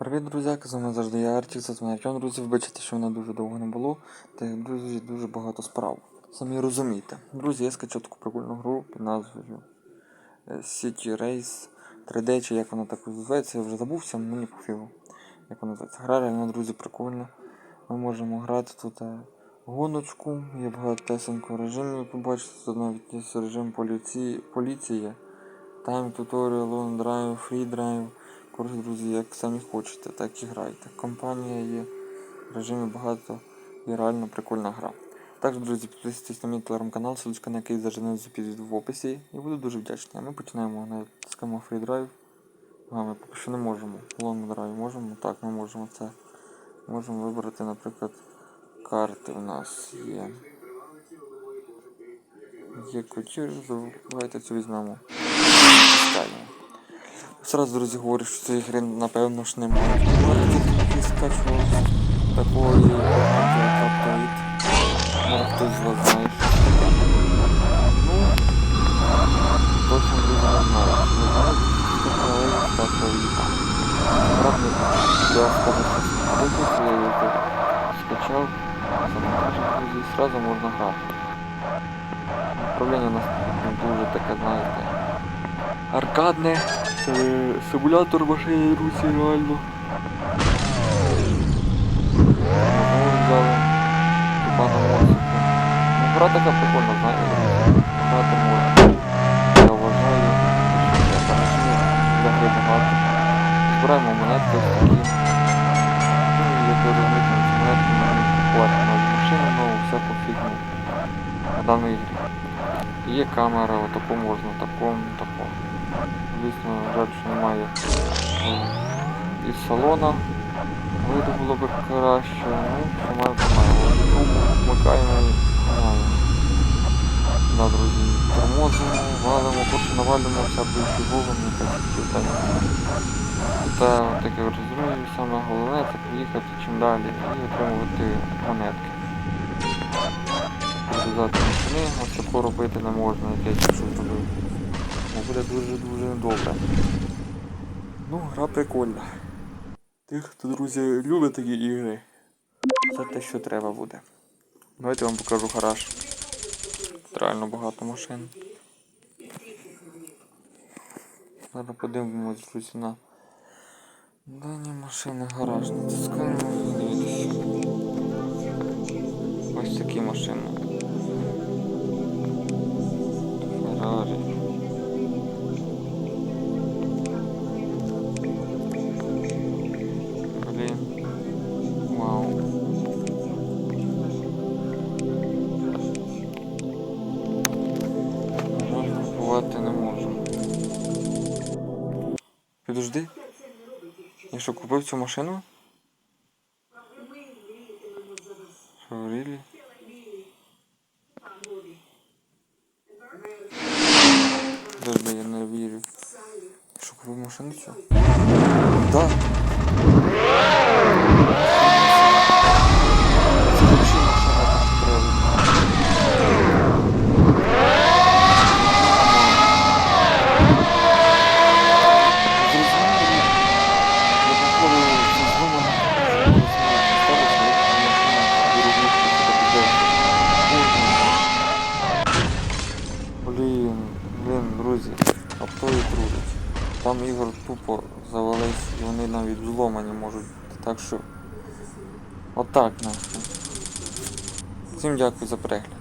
Привіт, друзяки, з вами завжди я Артік, Артем, друзі, вибачте, що мене дуже довго не було, та друзі, дуже багато справ. Самі розумієте. Друзі, я скачав таку прикольну гру під назвою е, City Race 3D, чи як вона так називається, я вже забувся, мені пофігу. Як вона називається. Гра реально, друзі, прикольна. Ми можемо грати тут е, гоночку, є багато багатесенько режимів, побачите, тут навіть є режим поліції, поліції. Time Tutorial, Long Drive, Free Drive. Коротше, друзі, як самі хочете, так і грайте. Компанія є, режимів багато і реально прикольна гра. Також, друзі, підписуйтесь на мій телеграм-канал, ссылочка на який заженеться під в описі. І буду дуже вдячний. А ми починаємо на Free Drive. А ми поки що не можемо. Long Drive можемо? Так, ми можемо це. Можемо вибрати, наприклад, карти у нас є. Є кутюр, давайте цю візьмемо. Сразу, друзі, говорю, що цієї гри, напевно ж немає. Трохи скачував такої багато. Може хтось з вас знає. Ну, точно друзі не знаю. Я я я скачав. І сразу можна грати. Управління у нас дуже таке, знаєте, аркадне. Це симулятор машини Русі реально. Ну, гра така прикольна, знаєте. Грати можна. Я вважаю, для гри багато. Збираємо монетки ось такі. Ну і як ви розумієте, монетки можна купувати нові машини, нову всяку фігню. На даній грі. Є камера, отаку можна, такому, такому. Звісно, жаль, що немає е, із салона. Виду було б краще, ну, що має. Вмикаємо і граємо. Да, друзі, тормозимо, валимо, просто навалимо всякою фігурами, так і так. Та, так я розумію, саме головне це поїхати чим далі і отримувати монетки. Розв'язати машини, ось такого робити не можна, як я тільки зробив. Ну, буде дуже-дуже добре. Ну, гра прикольна. Тих, хто, друзі, любить такі ігри. Це те, що треба буде. Давайте я вам покажу гараж. Тут реально багато машин. Зараз подивимось, друзі, на дані машини гараж. Натискаємо. Ось такі машини. Феррарі. Купувати не можу. Підожди. Я що, купив цю машину? Що? Подожди, я не вірю. Що, купив машину цю? Там ігор тупо завались і вони навіть зломані можуть. Так що. Отак нахуй. Всім дякую за перегляд.